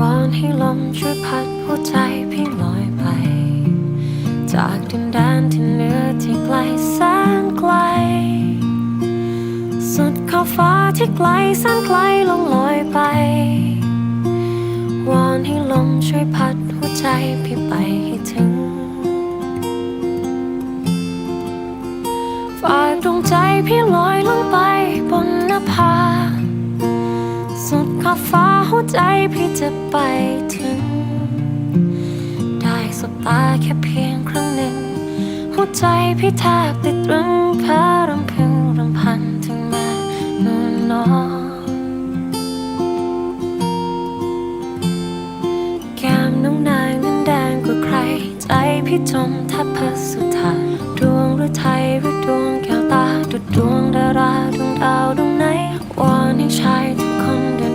วอนให้ลมช่วยพัดหัวใจพี่ลอยไป จากดินแดนที่เหนือที่ไกลแสนไกล สุดขอบฟ้าที่ไกลแสนไกลลงลอยไป วอนให้ลมช่วยพัดหัวใจพี่ไปให้ถึงฝากดวงใจพี่ลอย ขอบฟ้าหัวใจพี่จะไปถึง ได้สบตาแค่เพียงครั้งหนึ่ง หัวใจพี่แทบติดรึงพ้รำพึงรำพันถึงแม่นวลนอนแก้มน้องนางนั้นแดงกว่าใคร ใจพี่จมแทบพัสุธาดวงหรือไทยหรือดวงแก้วตาดุดดวงดาราดวงดาวดวงไหนวอนให้ชายทุกคน